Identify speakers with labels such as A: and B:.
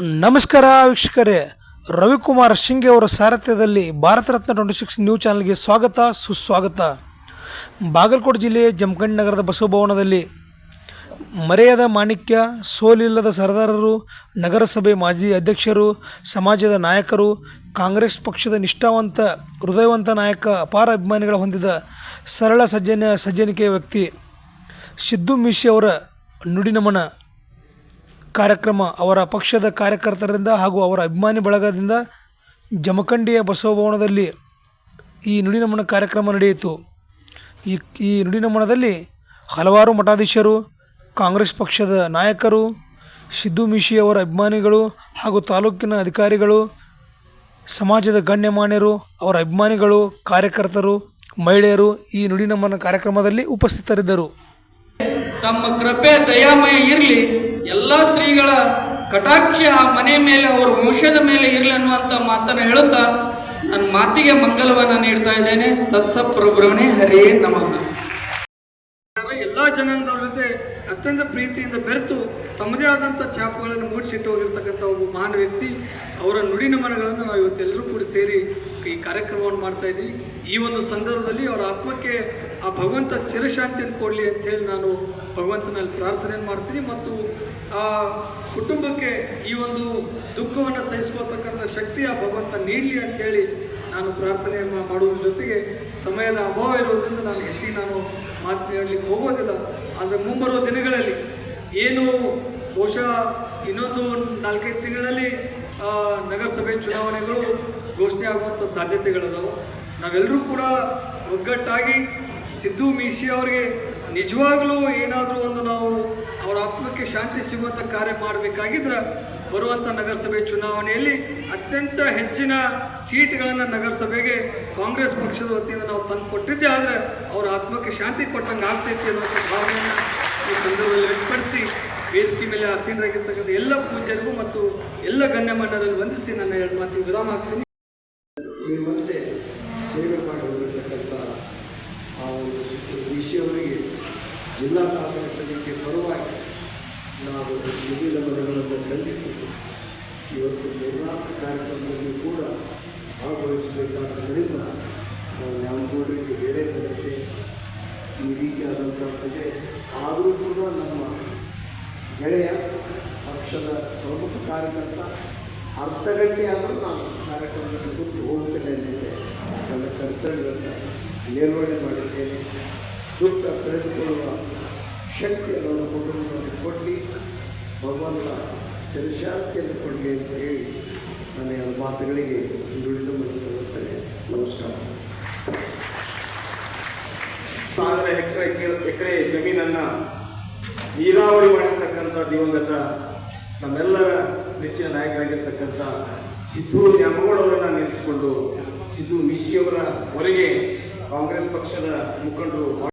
A: ನಮಸ್ಕಾರ ವೀಕ್ಷಕರೇ. ರವಿಕುಮಾರ್ ಶಿಂಗೆ ಅವರ ಸಾರಥ್ಯದಲ್ಲಿ Bharat Ratna twenty six new ಚಾನಲ್ಗೆ ಸ್ವಾಗತ, ಸುಸ್ವಾಗತ. ಬಾಗಲಕೋಟೆ ಜಿಲ್ಲೆಯ ಜಮಖಂಡಿ ನಗರದ ಬಸವಭವನದಲ್ಲಿ ಮರೆಯದ ಮಾಣಿಕ್ಯ, ಸೋಲಿಲ್ಲದ ಸರದಾರರು, ನಗರಸಭೆ ಮಾಜಿ ಅಧ್ಯಕ್ಷರು, ಸಮಾಜದ ನಾಯಕರು, ಕಾಂಗ್ರೆಸ್ ಪಕ್ಷದ ನಿಷ್ಠಾವಂತ, ಹೃದಯವಂತ ನಾಯಕ, ಅಪಾರ ಅಭಿಮಾನಿಗಳ ಹೊಂದಿದ ಸರಳ ಸಜ್ಜನ ಸಜ್ಜನಿಕೆಯ ವ್ಯಕ್ತಿ ಸಿದ್ದು ಮೀಶಿ ಅವರ ನುಡಿನಮನ. ಕಾರ್ಯಕ್ರಮ ಅವರ ಪಕ್ಷದ ಕಾರ್ಯಕರ್ತರಿಂದ ಹಾಗೂ ಅವರ ಅಭಿಮಾನಿ ಬಳಗದಿಂದ ಜಮಖಂಡಿಯ ಬಸವಭವನದಲ್ಲಿ ಈ ನುಡಿನಮನ ಕಾರ್ಯಕ್ರಮ ನಡೆಯಿತು. ಈ ಈ ನುಡಿನಮನದಲ್ಲಿ ಹಲವಾರು ಮಠಾಧೀಶರು, ಕಾಂಗ್ರೆಸ್ ಪಕ್ಷದ ನಾಯಕರು, ಸಿದ್ದು ಅವರ ಅಭಿಮಾನಿಗಳು ಹಾಗೂ ತಾಲೂಕಿನ ಅಧಿಕಾರಿಗಳು, ಸಮಾಜದ ಗಣ್ಯಮಾನ್ಯರು, ಅವರ ಅಭಿಮಾನಿಗಳು, ಕಾರ್ಯಕರ್ತರು, ಮಹಿಳೆಯರು ಈ ನುಡಿನಮನ ಕಾರ್ಯಕ್ರಮದಲ್ಲಿ ಉಪಸ್ಥಿತರಿದ್ದರು.
B: ತಮ್ಮ ಕೃಪೆ, ದಯಾಮಯ ಇರಲಿ. ಎಲ್ಲ ಸ್ತ್ರೀಗಳ ಕಟಾಕ್ಷ ಆ ಮನೆ ಮೇಲೆ, ಅವರ ವಂಶದ ಮೇಲೆ ಇರಲಿ ಅನ್ನುವಂಥ ಮಾತನ್ನು ಹೇಳುತ್ತಾ ನನ್ನ ಮಾತಿಗೆ ಮಂಗಲವನ್ನು ನೀಡ್ತಾ ಇದ್ದೇನೆ. ತತ್ಸಪ್ರಭ್ರಮಣೆ ಹರೇ ನಮಃ. ಎಲ್ಲ ಜನಾಂಗದವ್ರ ಅತ್ಯಂತ ಪ್ರೀತಿಯಿಂದ ಬೆರೆತು ತಮ್ಮದೇ ಆದಂಥ ಛಾಪುಗಳನ್ನು ಮೂಡಿಸಿಟ್ಟು ಹೋಗಿರ್ತಕ್ಕಂಥ ಒಬ್ಬ ಮಹಾನ್ ವ್ಯಕ್ತಿ, ಅವರ ನುಡಿ ನಮನಗಳನ್ನು ನಾವು ಇವತ್ತೆಲ್ಲರೂ ಕೂಡ ಸೇರಿ ಈ ಕಾರ್ಯಕ್ರಮವನ್ನು ಮಾಡ್ತಾ ಇದ್ದೀವಿ. ಈ ಒಂದು ಸಂದರ್ಭದಲ್ಲಿ ಅವರ ಆತ್ಮಕ್ಕೆ ಆ ಭಗವಂತ ಚಿರಶಾಂತಿಯನ್ನು ಕೊಡಲಿ ಅಂಥೇಳಿ ನಾನು ಭಗವಂತನಲ್ಲಿ ಪ್ರಾರ್ಥನೆಯನ್ನು ಮಾಡ್ತೀನಿ ಮತ್ತು ಆ ಕುಟುಂಬಕ್ಕೆ ಈ ಒಂದು ದುಃಖವನ್ನು ಸಹಿಸ್ಕೊಳ್ತಕ್ಕಂಥ ಶಕ್ತಿ ಆ ಭಗವಂತ ನೀಡಲಿ ಅಂತೇಳಿ ನಾನು ಪ್ರಾರ್ಥನೆ ಮಾಡುವುದ್ರ ಜೊತೆಗೆ ಸಮಯದ ಅಭಾವ ಇರೋದ್ರಿಂದ ನಾನು ಹೆಚ್ಚಿಗೆ ನಾನು ಮಾತನಾಡಲಿಕ್ಕೆ ಹೋಗೋದಿಲ್ಲ. ಆದರೆ ಮುಂಬರುವ ದಿನಗಳಲ್ಲಿ ಏನು ಬಹುಶಃ ಇನ್ನೊಂದು ನಾಲ್ಕೈದು ತಿಂಗಳಲ್ಲಿ ನಗರಸಭೆ ಚುನಾವಣೆಗಳು ಘೋಷಣೆ ಆಗುವಂಥ ಸಾಧ್ಯತೆಗಳಿದಾವೆ. ನಾವೆಲ್ಲರೂ ಕೂಡ ಒಗ್ಗಟ್ಟಾಗಿ ಸಿದ್ದು ಮೀಶಿ ಅವರಿಗೆ ನಿಜವಾಗ್ಲೂ ಏನಾದರೂ ಒಂದು ನಾವು ಅವರ ಆತ್ಮಕ್ಕೆ ಶಾಂತಿ ಸಿಗುವಂಥ ಕಾರ್ಯ ಮಾಡಬೇಕಾಗಿದ್ರೆ ಬರುವಂಥ ನಗರಸಭೆ ಚುನಾವಣೆಯಲ್ಲಿ ಅತ್ಯಂತ ಹೆಚ್ಚಿನ ಸೀಟ್ಗಳನ್ನು ನಗರಸಭೆಗೆ ಕಾಂಗ್ರೆಸ್ ಪಕ್ಷದ ವತಿಯಿಂದ ನಾವು ತಂದು ಕೊಟ್ಟಿದ್ದೆ. ಆದರೆ ಅವರ ಆತ್ಮಕ್ಕೆ ಶಾಂತಿ ಕೊಟ್ಟಂಗೆ ಆಗ್ತೈತಿ ಅನ್ನೋಂಥ ಭಾವನೆಯನ್ನು ಈ ಸಂದರ್ಭದಲ್ಲಿ ವ್ಯಕ್ತಪಡಿಸಿ ವೇದಿಕೆ ಮೇಲೆ ಆಸೀನರಾಗಿರ್ತಕ್ಕಂಥ ಎಲ್ಲ ಪೂಜ್ಯರಿಗೂ ಮತ್ತು ಎಲ್ಲ ಗಣ್ಯಮಾನ್ಯರಲ್ಲಿ ವಂದಿಸಿ ನನ್ನ ಎರಡು ಮಾತು ವಿರಾಮ ಹಾಕ್ತೀನಿ.
C: ಸೇವೆ ಮಾಡಿ ಹೋಗಿರ್ತಕ್ಕಂಥ ಆ ಒಂದು ವಿಷಯವರಿಗೆ ಜಿಲ್ಲಾ ಕಾಂಗ್ರೆಸ್ ಸಮಿತಿಯ ಪರವಾಗಿ ನಾವು ನಿಧಿ ಮನೆಗಳನ್ನು ಖಂಡಿಸಿದ್ದು ಇವತ್ತು ಮೂರ್ನಾಲ್ಕು ಕಾರ್ಯಕ್ರಮದಲ್ಲಿ ಕೂಡ ಭಾಗವಹಿಸಬೇಕಾದ್ದರಿಂದ ನಾವು ನ್ಯಾಮಗೌಡರಿಗೆ ಬೇರೆ ಬರುತ್ತೆ ಈ ರೀತಿಯಾದಂಥ ಪ್ರಜೆ ಆದರೂ ಕೂಡ ನಮ್ಮ ಗೆಳೆಯ ಪಕ್ಷದ ಪ್ರಮುಖ ಕಾರ್ಯಕರ್ತ ಅರ್ಧ ಗಂಟೆ ಆದರೂ ನಾನು ಕಾರ್ಯಕ್ರಮದಲ್ಲಿ ಕೂತು ಹೋಗ್ತೇನೆ ನನ್ನ ಕರ್ತವ್ಯವನ್ನು ನಿರ್ವಹಣೆ ಮಾಡಿದ್ದೇನೆ. ದುಃಖ ಕಳೆದುಕೊಳ್ಳುವ ಶಕ್ತಿಯನ್ನು ನನ್ನ ಕುಟುಂಬದಲ್ಲಿ ಕೊಟ್ಟು ಭಗವಂತ ಚರಿಶಾಂತಿಯನ್ನು ಕೊಡಲಿ ಅಂತ ಹೇಳಿ ನನ್ನ ಎರಡು ಮಾತುಗಳಿಗೆ ನುಡಿದು ಮುಗಿಸುತ್ತೇನೆ. ನಮಸ್ಕಾರ.
D: ಸಾವಿರ ಎಕರೆ ಎಕರೆ ಜಮೀನನ್ನು ನೀರಾವರಿ ಮಾಡಿರ್ತಕ್ಕಂಥ ದಿವಂಗತ ನಮ್ಮೆಲ್ಲರ ನೆಚ್ಚಿನ ನಾಯಕರಾಗಿರ್ತಕ್ಕಂಥ ಸಿದ್ದು ನ್ಯಾಮಗೌಡವರನ್ನು ನಿಲ್ಲಿಸಿಕೊಂಡು ಸಿದ್ದು ಮಿಶಿಯವರ ಹೊರಗೆ ಕಾಂಗ್ರೆಸ್ ಪಕ್ಷದ ಮುಖಂಡರು